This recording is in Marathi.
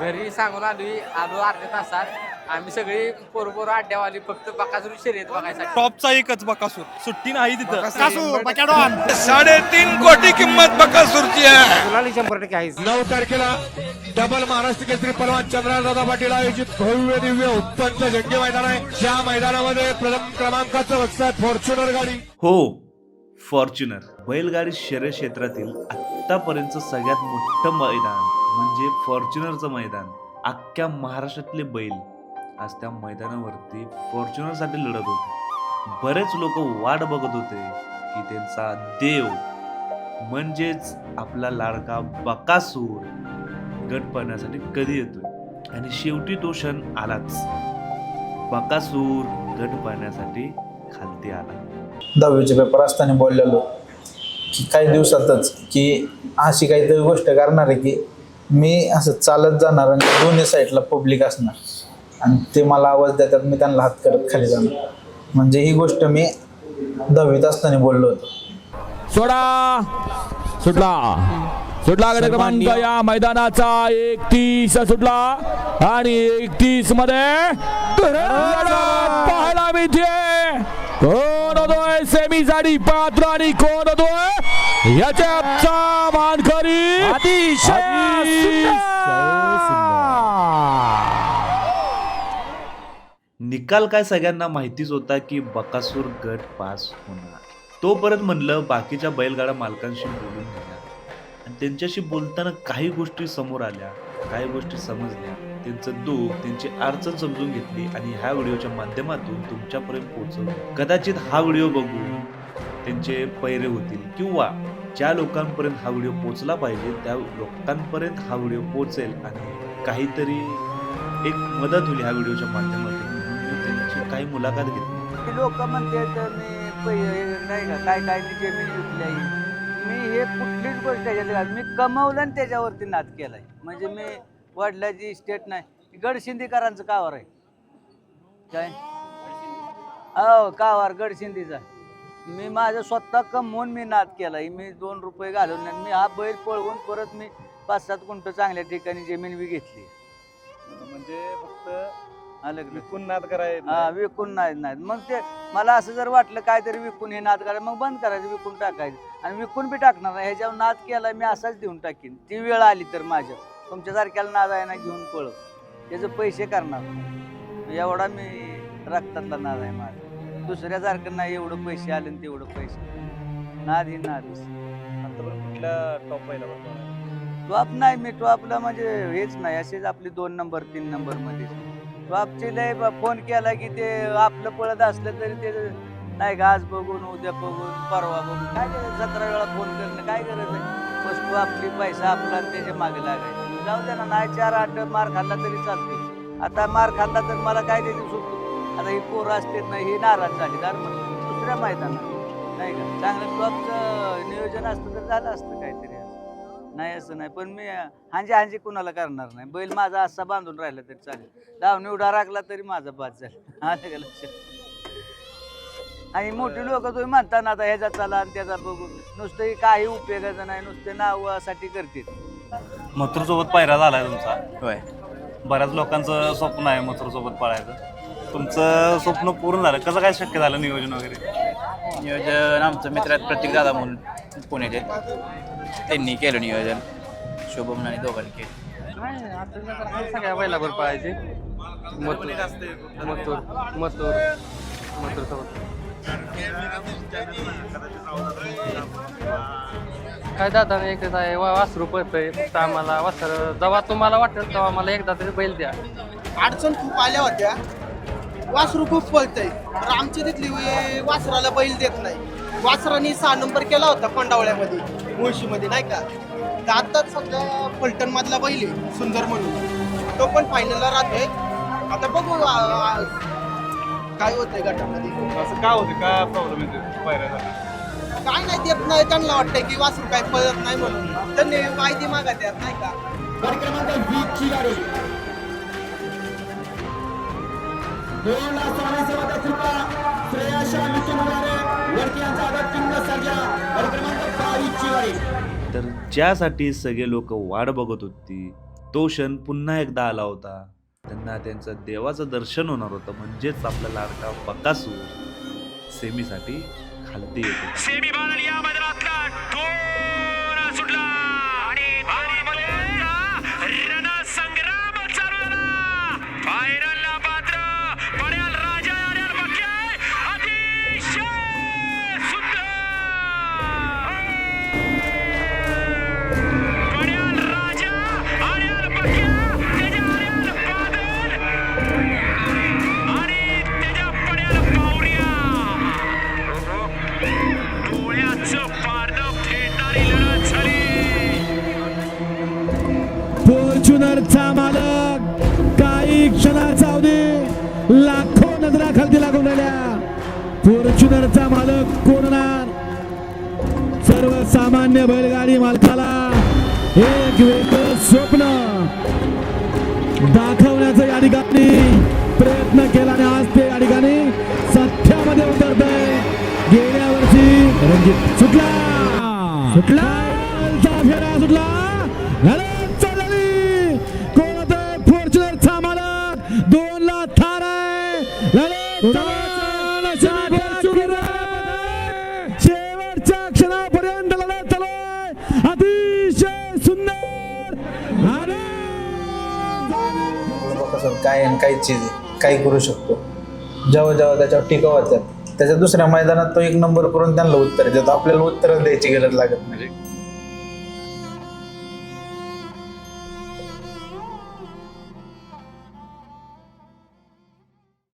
घरी सांगून आलोय आलो अर्ध्या तासात. आम्ही सगळी पोरपोर अड्ड्यावाली फक्त बकासूर शर्यत बघायसाठी. टॉपचा एकच बकासूर. सुट्टी नाही तिथं. साडेतीन कोटी किंमत बकासूरची आहे. शंभर टक्के आहेच. नऊ तारखेला डबल महाराष्ट्र केसरी पलवान चंद्रदादा पाटील आयोजित भव्य दिव्य उत्पन्न जंगी मैदान आहे. ज्या मैदानामध्ये प्रथम क्रमांकाचं बक्षात फॉर्च्युनर गाडी. हो फॉर्च्युनर. बैलगाडी शर्यत क्षेत्रातील आत्तापर्यंतचं सगळ्यात मोठं मैदान. म्हणजे फॉर्च्युनरचं मैदान. अख्ख्या महाराष्ट्रातले बैल आज त्या मैदानावरती फॉर्च्युनरसाठी लढत होते. बरेच लोक वाट बघत होते की त्यांचा देव म्हणजेच आपला लाडका बकासूर गट पाहण्यासाठी कधी येतोय. आणि शेवटी तो क्षण आलाच. बकासूर गट पाहण्यासाठी खालती आला. दहावीचे पेपर असताना बोललेलो की काही दिवसातच की अशी काहीतरी गोष्ट करणार आहे की मी असं चालत जाणार आणि दोन्ही साईडला पब्लिक असणार. आणि ते मला आवाज देतात मी त्यांना हात करत खाली जाणार. म्हणजे ही गोष्ट मी दहावीत असताना बोललो होतो. सोडा! सुटला. सुटला गट क्रमांक या मैदानाचा एकतीस सुटला. आणि एकतीसमध्ये पाहायला मिळते. कोण होतोय? सेमी साठी पात्र आणि कोण होतोय? याच्याचा मानकरी निकाल काय सगळ्यांना माहितीच होता की बकासूर गट पास होणार. तोपर्यंत म्हणलं बाकीच्या बैलगाडा मालकांशी बोलून घ्या आणि त्यांच्याशी बोलताना काही गोष्टी समोर आल्या काही गोष्टी समजल्या. त्यांचं दुःख त्यांची अडचण समजून घेतली आणि ह्या व्हिडिओच्या माध्यमातून तुमच्यापर्यंत पोहोचवलं. कदाचित हा व्हिडिओ बघून त्यांचे पैरे होतील किंवा ज्या लोकांपर्यंत हा व्हिडिओ पोचला पाहिजे त्या लोकांपर्यंत हा व्हिडिओ पोचेल आणि काहीतरी एक मदत होईल ह्या व्हिडिओच्या माध्यमातून. मी त्यांची काही मुलाखत घेतली. लोक म्हणते तर मी पै- नाही का काय काय मी जमीन मी हे कुठलीच गोष्ट त्याच्यात मी कमवलं आणि त्याच्यावरती नाद केलाय. म्हणजे मी वडिलाची स्टेट नाही. गडशिंदीकरांचं कावर आहे. काय? हो कावार गडशिंदीचा. मी माझं स्वतः कमवून मी नाद केलाय. मी दोन रुपये घालून आणि मी हा बैल पळवून परत मी पाच सात गुंठ चांगल्या ठिकाणी जमीन बी घेतली. म्हणजे फक्त आलं का? विकून नाद करायचं हा विकून नाही. नाहीत मग ते मला असं जर वाटलं काहीतरी विकून हे नाद करायचं मग बंद करायचं विकून टाकायचं. आणि विकून बी टाकणार नाही. ह्याच्यावर नाद केला मी असाच देऊन टाकीन. ती वेळ आली तर माझ्या. तुमच्यासारख्याला नाद आहे ना घेऊन पळव. त्याचे पैसे करणार एवढा मी रक्तातला नाद आहे माझा. दुसऱ्यासारखं नाही एवढं पैसे आले आणि तेवढं पैसे. नाद ही नादच आतापर्यंत कुठल्या टॉप पहिला टॉप नाही मी टॉपला म्हणजे हेच नाही असेच आपली दोन नंबर तीन नंबरमध्ये. टॉपचे लय ब- फोन केला की ते आपलं पळत असलं तरी ते नाही का आज बघून उद्या बघून परवा बघून काय गरज? सतरा वेळा फोन करणं काय गरज आहे? वस्तू आपली पैसा आपला आणि त्याच्यामागे लागायचं. जाऊ दे ना नाही चार आठ मार खाल्ला तरी चालते आता मार खाल्ला तर मला काय त्याची सुटतो आता ही पोरं असते नाही ही नाराज झाली. मग दुसऱ्या मैदानात. नाही का? चांगलं टॉपचं नियोजन असतं तर झालं असतं काहीतरी असं. नाही असं नाही. पण मी हांजे हांजे कुणाला करणार नाही. बैल माझा असा बांधून राहिला तरी चालेल. धावणी उडा राखला तरी माझा बाद झाला. आलं का लक्षात? आणि मोठी लोक तुम्ही म्हणता ना आता ह्याचा चला आणि त्याचा बघून नुसतं काही उपयोगाचं नाही नुसते नावासाठी करतील. मथुर सोबत पायरा झालाय तुमचा? होय. बऱ्याच लोकांचं स्वप्न आहे मथुर सोबत पळायचं. तुमचं स्वप्न पूर्ण झालं. कसं काय शक्य झालं नियोजन वगैरे? नियोजन आमचं मित्र आहेत प्रतीक दादा म्हणून पुण्याचे त्यांनी केलं नियोजन. शुभम आणि दोघांनी केलं. सगळ्या बैलावर पळायचे मथुर. मथुर. मथुर. मथुर सोबत काय दादा एकच आहे वा वासरू पळतंय. फक्त आम्हाला वासर जेव्हा तुम्हाला वाटेल तेव्हा मला एकदा तरी बैल द्या. अडचण खूप आल्या होत्या. वासरू खूप पळतंय. तर आमची तिथली वासराला बैल देत नाही. वासराने सहा नंबर केला होता पंडावळ्यामध्ये मुळशीमध्ये नाही का? तर आताच सध्या फलटण मधला बैल आहे सुंदर म्हणून. तो पण फायनलला राहतोय. आता बघू काय होतंय गटामध्ये. असं का होते काय प्रॉब्लेम येते काय नाही देत नाही. त्यांना वाटतंय की वासरू काय पळत नाही म्हणून. त्यांनी माहिती मागत नाही का? सेवा सुरुवा श्रेयाशा मिथुन वगैरे वरती यांचा आदत किंग सर्जा गाडी क्रमांक बावीसची गाडी तर ज्यासाठी सगळे लोक वाट बघत होती तो क्षण पुन्हा एकदा आला होता. त्यांना त्यांचं देवाचं दर्शन होणार होतं म्हणजेच आपला लाडका बकासूर सेमीसाठी खालती येत. होता काही क्षणाचा अवधी. लाखो नजरा खालती लागून राहिल्या. फॉर्च्युनरचा मालक कोण सर्वसामान्य बैलगाडी मालकाला एक वेगळं स्वप्न दाखवण्याचा या ठिकाणी प्रयत्न केला आणि आज ते या ठिकाणी सत्यामध्ये उतरत गेल्या वर्षी रणजित. सुटला. सुटला? फेरा सुटला? शेवटच्या क्षणापर्यंत लढत चालू आहे अतिशय सुंदर. आणि बकासूर काय आणि काय चीज काय करू शकतो. जेव्हा जेव्हा त्याच्यावर टीका होत्यात त्याच्या दुसऱ्या मैदानात तो एक नंबर करून त्यांना उत्तर देतो. आपल्याला उत्तर द्यायची गरज लागत नाही.